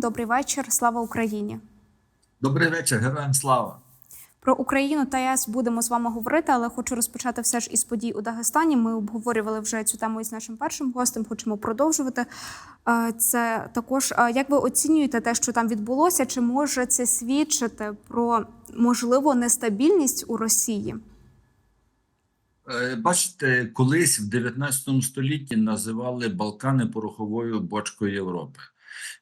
Добрий вечір. Слава Україні. Добрий вечір, героям слава. Про Україну та ЄС будемо з вами говорити, але хочу розпочати все ж із подій у Дагестані. Ми обговорювали вже цю тему із нашим першим гостем. Хочемо продовжувати. Е, Це також е, як ви оцінюєте те, що там відбулося? Чи може це свідчити про можливо нестабільність у Росії? Е, Бачите, колись в 19 столітті називали Балкани пороховою бочкою Європи.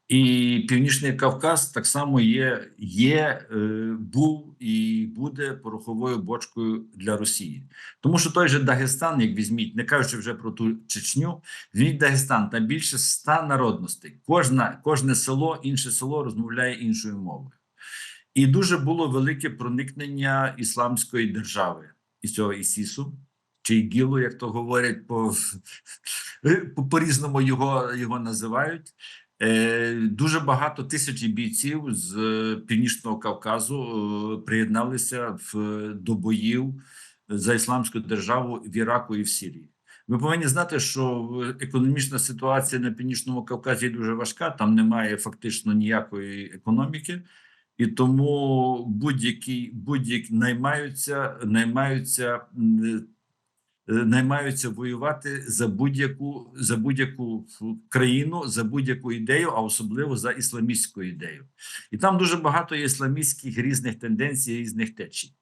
І Північний Кавказ так само є, є е, був і буде пороховою бочкою для Росії. Тому що той же Дагестан, як візьміть, не кажучи вже про ту Чечню, візьміть Дагестан, там більше ста народностей. Кожна, кожне село, інше село розмовляє іншою мовою. І дуже було велике проникнення ісламської держави із цього ІСІСу, чи ІГІЛу, як то говорять, по, по, по-різному його, його називають. Е, Дуже багато тисячі бійців з е, Північного Кавказу е, приєдналися в, до боїв за ісламську державу в Іраку і в Сирії. Ви повинні знати, що економічна ситуація на Північному Кавказі дуже важка, там немає фактично ніякої економіки. І тому будь-які будь-які наймаються, наймаються, наймаються воювати за будь-яку за будь-яку країну, за будь-яку ідею, а особливо за ісламістську ідею. І там дуже багато є ісламістських різних тенденцій, різних течій.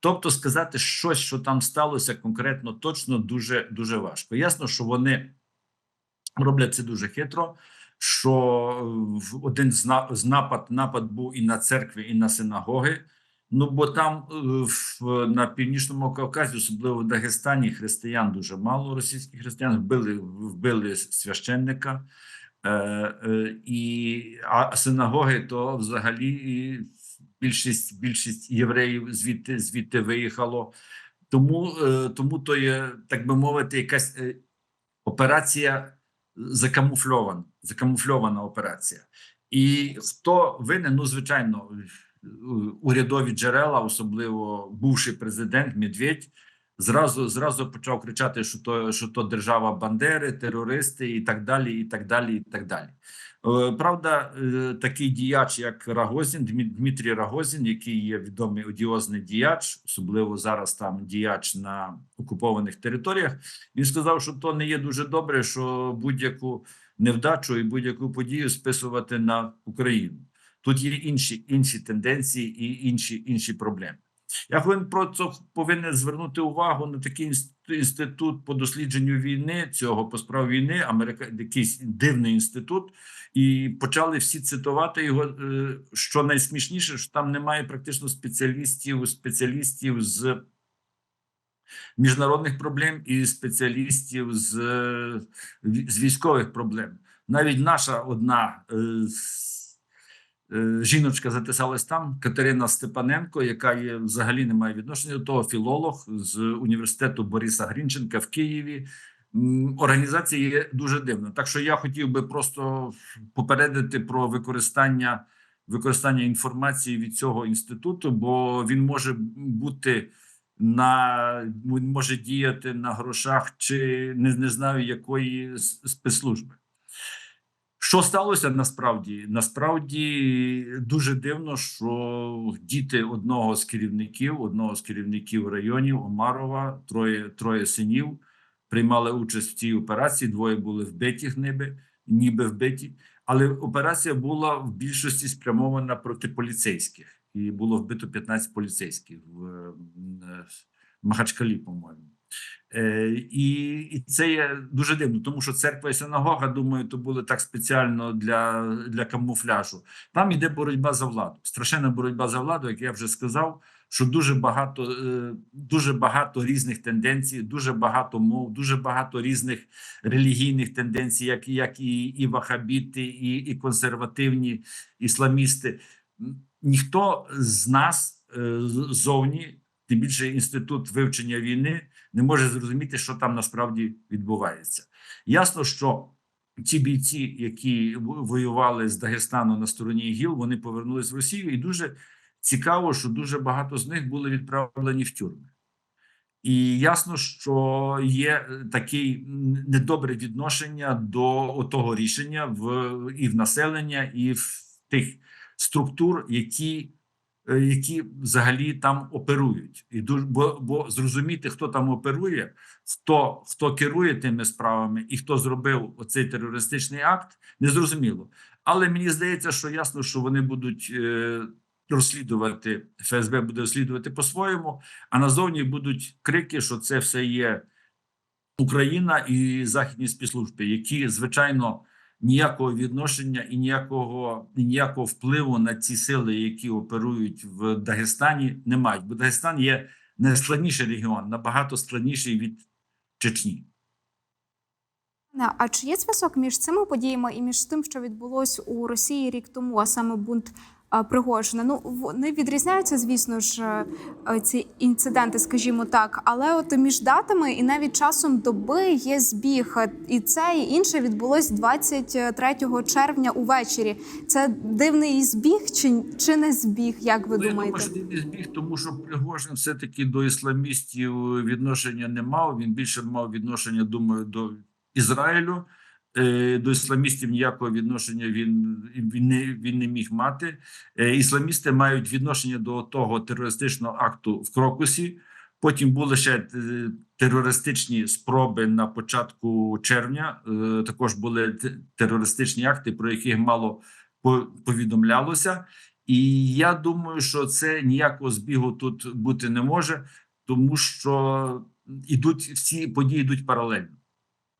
Тобто сказати щось, що там сталося конкретно, точно дуже дуже важко. Ясно, що вони роблять це дуже хитро. Що е, один з напад напад був і на церкви, і на синагоги. Ну бо там е, в на північному Кавказі, особливо в Дагестані, християн дуже мало. Російських християн вбили вбили священника. Е, е, і а синагоги то взагалі більшість більшість євреїв звідти звідти виїхало. Тому, е, тому то є, так би мовити, якась е, операція закамуфльована, закамуфльована операція. І хто винен? Ну, звичайно, урядові джерела, особливо бувший президент Медведь, зразу зразу почав кричати, що то, що то держава Бандери, терористи і так далі. і так далі, і так далі. Е, Правда, е, такий діяч, як Рагозін, Дмит- Дмитрій Рагозін, який є відомий одіозний діяч, особливо зараз там діяч на окупованих територіях. Він сказав, що то не є дуже добре, що будь-яку невдачу і будь-яку подію списувати на Україну. Тут є інші інші тенденції і інші інші проблеми. Я повинен про це повинен звернути увагу на такий інститут по дослідженню війни цього по справ війни, Америка, якийсь дивний інститут, і почали всі цитувати його. е, Що найсмішніше, що там немає практично спеціалістів, спеціалістів з міжнародних проблем і спеціалістів з, з військових проблем. Навіть наша одна е, е, жіночка затисалась там, Катерина Степаненко, яка є взагалі не має відношення до того, філолог з університету Бориса Грінченка в Києві. Організація є дуже дивна. Так що я хотів би просто попередити про використання використання інформації від цього інституту, бо він може бути на може діяти на грошах чи не, не знаю якої спецслужби. Що сталося насправді? Насправді дуже дивно, що діти одного з керівників, одного з керівників районів Омарова, троє, троє синів приймали участь в цій операції. Двоє були вбиті ніби, ніби вбиті. Але операція була в більшості спрямована проти поліцейських, і було вбито 15 поліцейських в, е, Махачкалі, по-моєму. Е, і, і це є дуже дивно, тому що церква і синагога, думаю, то були так спеціально для, для камуфляжу. Там йде боротьба за владу. Страшенна боротьба за владу, як я вже сказав, що дуже багато, е, дуже багато різних тенденцій, дуже багато мов, дуже багато різних релігійних тенденцій, як, як і, і вахабіти, і, і консервативні ісламісти. Ніхто з нас е, з- ззовні, тим більше інститут вивчення війни, не може зрозуміти, що там насправді відбувається. Ясно, що ті бійці, які воювали з Дагестану на стороні ГІЛ, вони повернулись в Росію, і дуже цікаво, що дуже багато з них були відправлені в тюрми. І ясно, що є е, таке недобре відношення до того рішення в і в населення, і в тих структур, які, які взагалі там оперують. І дуже, бо, бо зрозуміти, хто там оперує, хто, хто керує тими справами і хто зробив оцей терористичний акт, незрозуміло. Але мені здається, що ясно, що вони будуть е, розслідувати, ФСБ буде розслідувати по-своєму, а назовні будуть крики, що це все є Україна і західні спецслужби, які звичайно ніякого відношення і ніякого і ніякого впливу на ці сили, які оперують в Дагестані, не мають. Бо Дагестан є найскладніший регіон, набагато складніший від Чечні. А чи є зв'язок між цими подіями і між тим, що відбулось у Росії рік тому, а саме бунт Пригожина? Ну вони відрізняються, звісно ж, е, ці інциденти, скажімо так, але от між датами і навіть часом доби є збіг. І це і інше відбулось 23 червня увечері. Це дивний збіг чи, чи не збіг? Як ви Ну, я думаєте? думаю, що він збіг, тому що Пригожин все-таки до ісламістів відношення не мав. Він більше мав відношення, думаю, до Ізраїлю. Е, До ісламістів ніякого відношення він, він, не, він не міг мати. Е, Ісламісти мають відношення до того терористичного акту в Крокусі. Потім були ще е, терористичні спроби на початку червня. Також були терористичні акти, про яких мало повідомлялося. І я думаю, що це ніякого збігу тут бути не може, тому що ідуть всі події йдуть паралельно.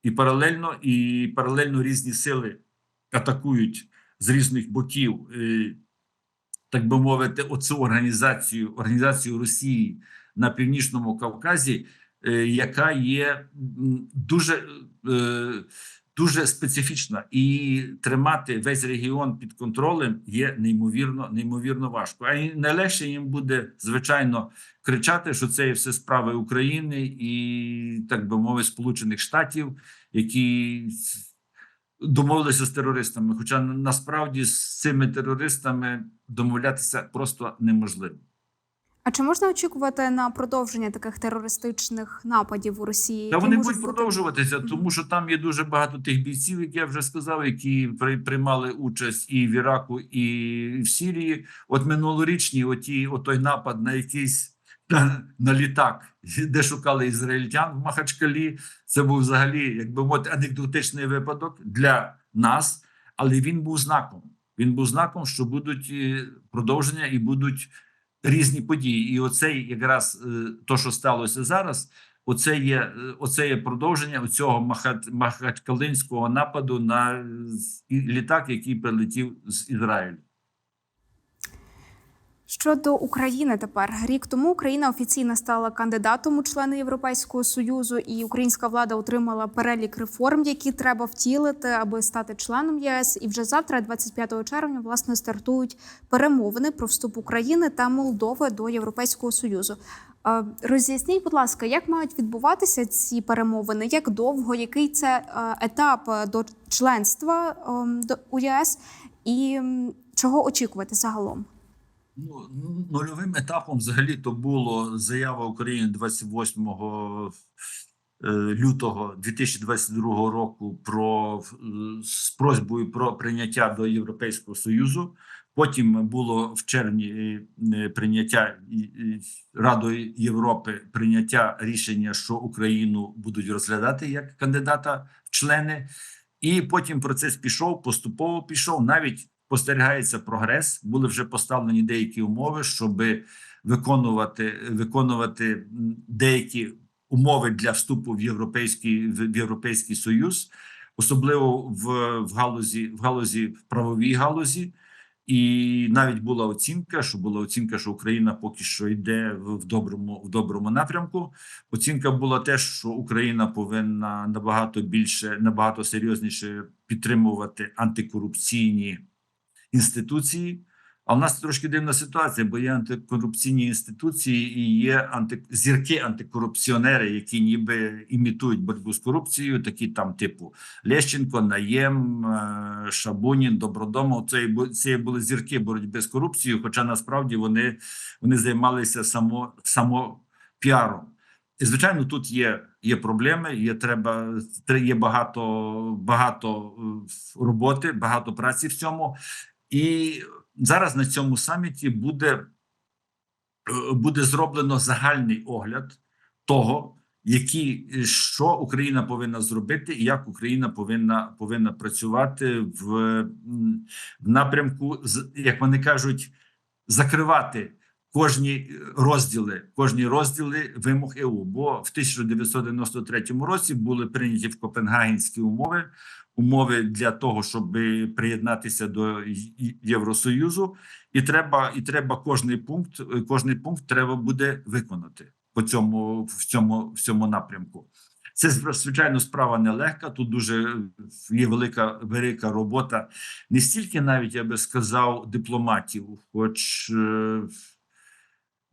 І паралельно, і паралельно різні сили атакують з різних боків, е, так би мовити, оцю організацію, організацію Росії на північному Кавказі, е, яка є дуже, е, дуже специфічна, і тримати весь регіон під контролем є неймовірно, неймовірно важко. А й найлегше їм буде звичайно кричати, що це є все справи України і так би мовити, Сполучених Штатів, які домовилися з терористами. Хоча насправді з цими терористами домовлятися просто неможливо. А чи можна очікувати на продовження таких терористичних нападів у Росії? Та вони будуть бути- продовжуватися, тому що там є дуже багато тих бійців, які я вже сказав, які при- приймали участь і в Іраку, і в Сирії. От минулорічні, оті, отой напад на якийсь на, на літак, де шукали ізраїльтян в Махачкалі. Це був взагалі, як би мовити, анекдотичний випадок для нас, але він був знаком. Він був знаком, що будуть е, продовження і будуть різні події. І оце якраз е, то, що сталося зараз. Оце є, е, оце є продовження цього махат, махачкалинського нападу на е, літак, який прилетів з Ізраїлю. Щодо України тепер рік тому Україна офіційно стала кандидатом у члени Європейського союзу, і українська влада отримала перелік реформ, які треба втілити, аби стати членом ЄС. І вже завтра, 25 червня, власне стартують перемовини про вступ України та Молдови до Європейського союзу. Е, Роз'ясніть, будь ласка, як мають відбуватися ці перемовини? Як довго, який це е, етап е, до членства ем, у ЄС, і чого очікувати загалом? Ну, нульовим етапом взагалі то було заява України 28 е, лютого 2022 року про е, з просьбою про прийняття до Європейського Союзу. Потім було в червні е, прийняття Радою Європи прийняття рішення, що Україну будуть розглядати як кандидата в члени. І потім процес пішов, поступово пішов. Навіть спостерігається прогрес. Були вже поставлені деякі умови, щоб виконувати, виконувати деякі умови для вступу в європейський в європейський союз, особливо в, в галузі в галузі в правовій галузі. І навіть була оцінка, що була оцінка, що Україна поки що йде в, доброму в доброму напрямку. Оцінка була те, що Україна повинна набагато більше, набагато серйозніше підтримувати антикорупційні інституції. А в нас трошки дивна ситуація, бо є антикорупційні інституції і є анти... зірки антикорупціонери, які ніби імітують боротьбу з корупцією, такі там, типу Лещенко, Наєм, е, Шабунін, Добродомов. Це, це були зірки боротьби з корупцією, хоча насправді вони, вони займалися само, само піаром. І звичайно, тут є, є проблеми. Є треба тре- є багато, багато е, роботи, багато праці в цьому. І зараз на цьому саміті буде, е, буде зроблено загальний огляд того, які що Україна повинна зробити, і як Україна повинна повинна працювати в, в напрямку, як вони кажуть, закривати кожні розділи, кожні розділи вимог ЕУ. Бо в 1993 році були прийняті в Копенгагенські умови, умови для того, щоб приєднатися до Євросоюзу, і треба, і треба кожний пункт, кожний пункт треба буде виконати по цьому в цьому в цьому напрямку. Це звичайно справа нелегка. Тут дуже є велика велика робота, не стільки навіть я би сказав дипломатів, хоч е,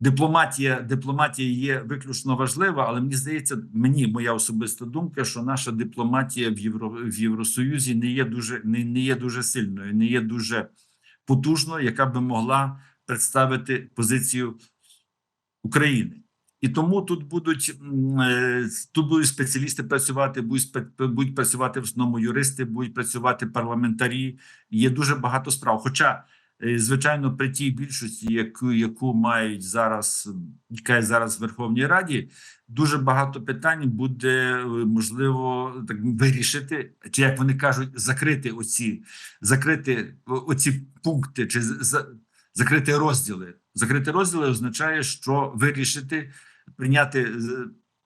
дипломатія, дипломатія є виключно важлива, але мені здається, мені моя особиста думка, що наша дипломатія в Євро в Євросоюзі не є дуже не, не є дуже сильною, не є дуже потужною, яка би могла представити позицію України. І тому тут будуть е, тут будуть спеціалісти працювати, будуть будуть працювати в основному юристи, будуть працювати парламентарі. Є дуже багато справ. Хоча, звичайно, при тій більшості, яку яку мають зараз, яка зараз в Верховній Раді, дуже багато питань буде е, можливо так вирішити, чи як вони кажуть, закрити оці закрити оці пункти, чи за- закрити розділи. Закрити розділи означає, що вирішити прийняти е,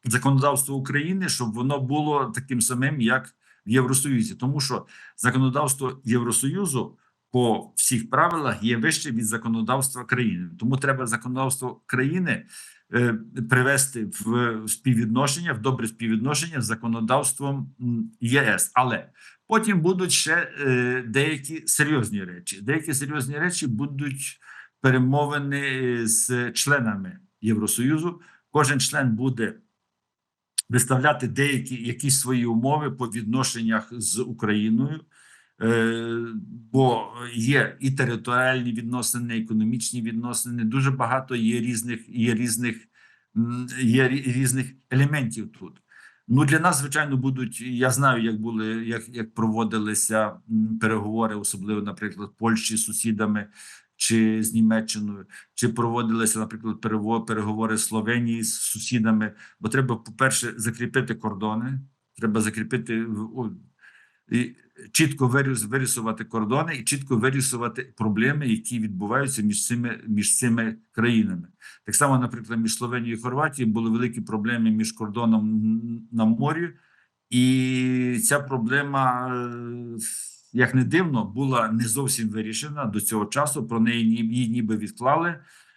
законодавство України, щоб воно було таким самим, як в Євросоюзі, тому що законодавство Євросоюзу по всіх правилах є вище від законодавства країни. Тому треба законодавство країни е, привести в співвідношення, в добре співвідношення з законодавством ЄС. Але потім будуть ще е, деякі серйозні речі. Деякі серйозні речі будуть перемовини з членами Євросоюзу. Кожен член буде виставляти деякі якісь свої умови по відношеннях з Україною. Е, Бо є і територіальні відносини, економічні відносини. Дуже багато є різних, є різних, є різних елементів тут. Ну для нас, звичайно, будуть. Я знаю, як були, як, як проводилися переговори, особливо, наприклад, Польщі з сусідами чи з Німеччиною, чи проводилися, наприклад, переговори з Словенії з сусідами. Бо треба, по-перше, закріпити кордони. Треба закріпити і чітко виріс- вирісувати кордони і чітко вирісувати проблеми, які відбуваються між цими між цими країнами. Так само, наприклад, між Словенією і Хорватією були великі проблеми між кордоном на морі, і ця проблема, е, як не дивно, була не зовсім вирішена до цього часу. Про неї її ніби відклали.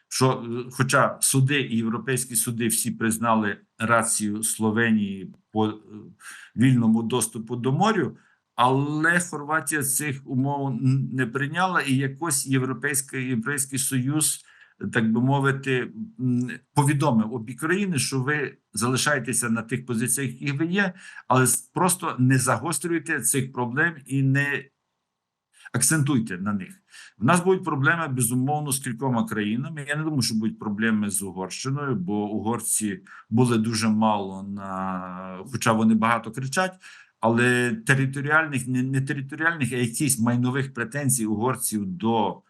Що, е, хоча суди і європейські суди всі признали рацію Словенії по е, вільному доступу до морю, але Хорватія цих умов не прийняла, і якось європейський європейський союз, так би мовити, повідомив обі країни, що ви залишаєтеся на тих позиціях, які ви є, але просто не загострюйте цих проблем і не акцентуйте на них. В нас будуть проблеми безумовно з кількома країнами. Я не думаю, що будуть проблеми з Угорщиною, бо угорці були дуже мало на, хоча вони багато кричать. Але територіальних, не, не територіальних, а якісь майнових претензій угорців до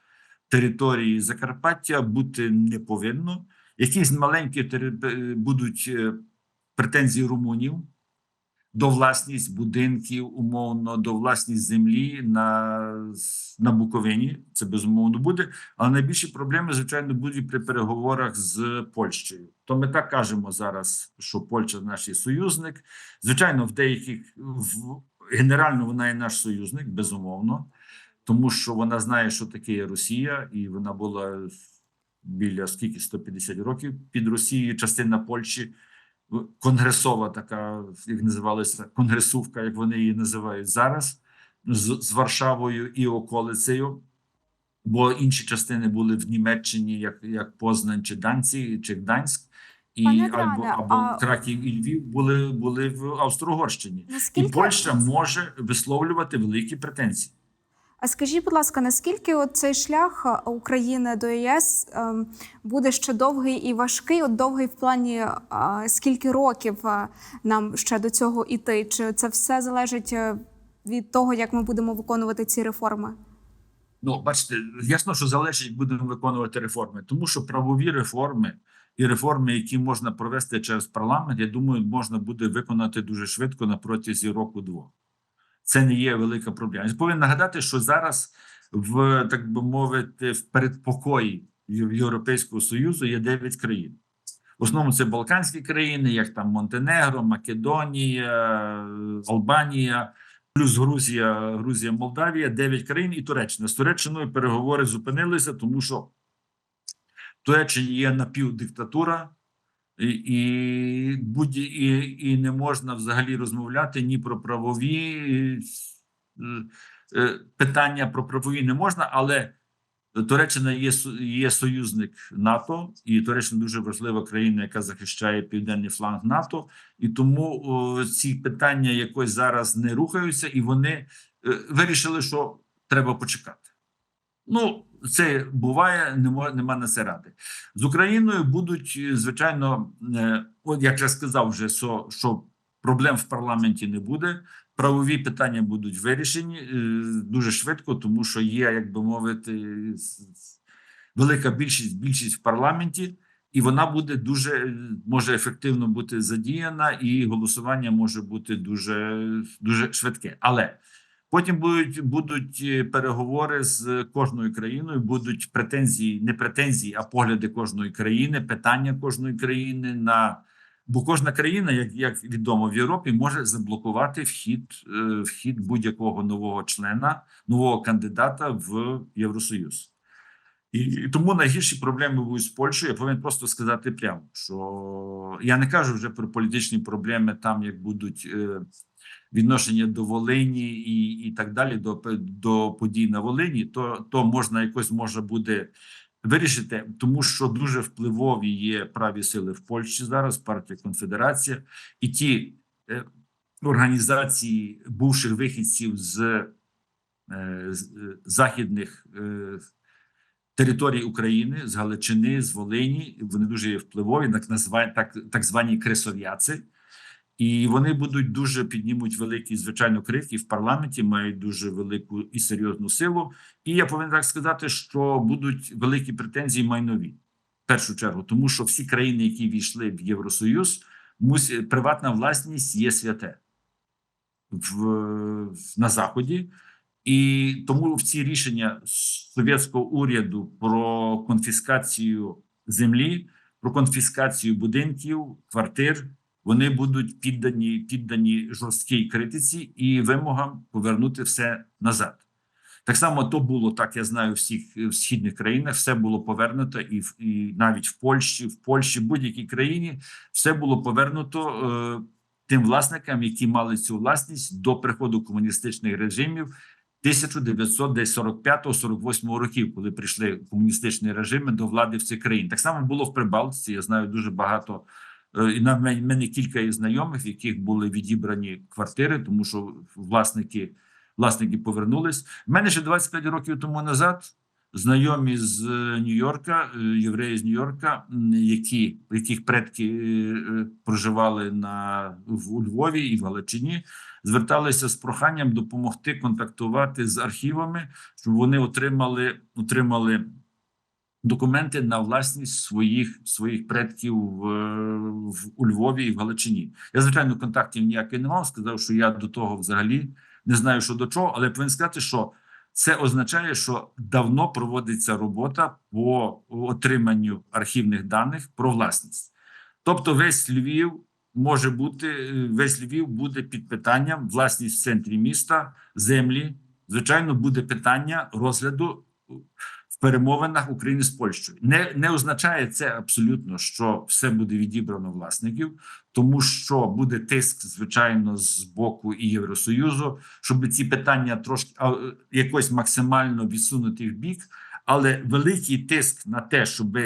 території Закарпаття бути не повинно. Якісь маленькі е, будуть е, претензії румунів до власність будинків, умовно, до власність землі на, на Буковині. Це безумовно буде. Але найбільші проблеми, звичайно, будуть при переговорах з Польщею. То ми так кажемо зараз, що Польща наш союзник. Звичайно, в деяких в, генерально вона є наш союзник, безумовно, тому що вона знає, що таке Росія, і вона була біля скільки 150 років під Росією, частина Польщі конгресова така, як називалася, конгресувка, як вони її називають зараз, з, з Варшавою і околицею. Бо інші частини були в Німеччині, як, як Познань чи Данці, чи Гданськ, і Пане або, або а- Краків і Львів були, були в Австро-Угорщині. І Польща може висловлювати великі претензії. А скажіть, будь ласка, наскільки от цей шлях е, України до ЄС ем, буде ще довгий і важкий? От довгий в плані е, скільки років е, нам ще до цього іти? Чи це все залежить від того, як ми будемо виконувати ці реформи? Ну, бачите, ясно, що залежить, будемо виконувати реформи, тому що правові реформи і реформи, які можна провести через парламент, я думаю, можна буде виконати дуже швидко на протязі року-двох. Це не є велика проблема. Я повинен нагадати, що зараз в так би мовити, в передпокої Європейського Союзу є 9 країн. В основному це Балканські країни, як там Монтенегро, Македонія, Албанія, плюс Грузія, Грузія, Молдавія, 9 країн і Туреччина. З Туреччиною переговори зупинилися, тому що в Туреччині є напівдиктатура, і, будь, і, і не можна взагалі розмовляти ні про правові е, е, питання, про правові не можна, але Туреччина є, є союзник НАТО, і Туреччина дуже важлива країна, яка захищає південний фланг НАТО, і тому о, ці питання якось зараз не рухаються, і вони е, вирішили, що треба почекати. Ну, це буває, нема, нема на це ради. З Україною будуть, е, звичайно, е, от як я сказав, вже що, що проблем в парламенті не буде. Правові питання будуть вирішені е, дуже швидко, тому що є, як би мовити, велика більшість більшість в парламенті, і вона буде дуже може ефективно бути задіяна, і голосування може бути дуже, дуже швидке. Але Потім будуть будуть е, переговори з кожною країною, будуть претензії, не претензії, а погляди кожної країни, питання кожної країни на бо кожна країна, як, як відомо в Європі, може заблокувати вхід, е, вхід будь-якого нового члена, нового кандидата в Євросоюз. І, і тому найгірші проблеми будуть з Польщею. Я повинен просто сказати прямо, що я не кажу вже про політичні проблеми, там як будуть е, відношення до Волині і, і так далі, до, до подій на Волині, то, то можна якось може буде вирішити, тому що дуже впливові є праві сили в Польщі зараз, партія Конфедерація, і ті е, організації бувших вихідців з, е, з е, західних. Е, Території України з Галичини, з Волині вони дуже впливові, так так, так звані кресов'яци, і вони будуть дуже піднімуть великий, звичайно, крик і в парламенті мають дуже велику і серйозну силу. І я повинен так сказати, що будуть великі претензії майнові в першу чергу, тому що всі країни, які війшли в Євросоюз, мус... приватна власність є святе в... на заході. І тому в ці рішення совєтського уряду про конфіскацію землі, про конфіскацію будинків, квартир, вони будуть піддані піддані жорсткій критиці і вимогам повернути все назад. Так само то було так. Я знаю, в всіх в східних країнах все було повернуто, і в і навіть в Польщі, в Польщі, будь-якій країні все було повернуто е, тим власникам, які мали цю власність до приходу комуністичних режимів 1945-48 років, коли прийшли комуністичні режими до влади в цих країн. Так само було в Прибалтиці. Я знаю дуже багато. Е, І на мен- мене кілька є знайомих, в яких були відібрані квартири, тому що власники, власники повернулись. В мене ще 25 років тому назад знайомі з е, Нью-Йорка, е, євреї з Нью-Йорка, які яких предки проживали на в у Львові і в Галичині, зверталися з проханням допомогти контактувати з архівами, щоб вони отримали отримали документи на власність своїх своїх предків в, в у Львові і в Галичині. Я звичайно контактів ніяких не мав. Сказав, що я до того взагалі не знаю, що до чого, але повинен сказати, що це означає, що давно проводиться робота по отриманню архівних даних про власність. Тобто, весь Львів може бути, е, весь Львів буде під питанням власність в центрі міста, землі. Звичайно, буде питання розгляду в перемовинах України з Польщею. Не, не означає це абсолютно, що все буде відібрано власників, тому що буде тиск, звичайно, з боку і Євросоюзу, щоб ці питання трошки якось максимально відсунути в бік, але великий тиск на те, щоб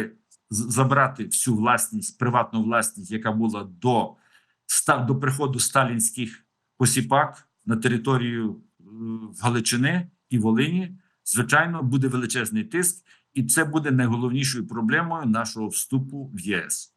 забрати всю власність, приватну власність, яка була до до приходу сталінських посіпак на територію е, Галичини і Волині, звичайно, буде величезний тиск, і це буде найголовнішою проблемою нашого вступу в ЄС.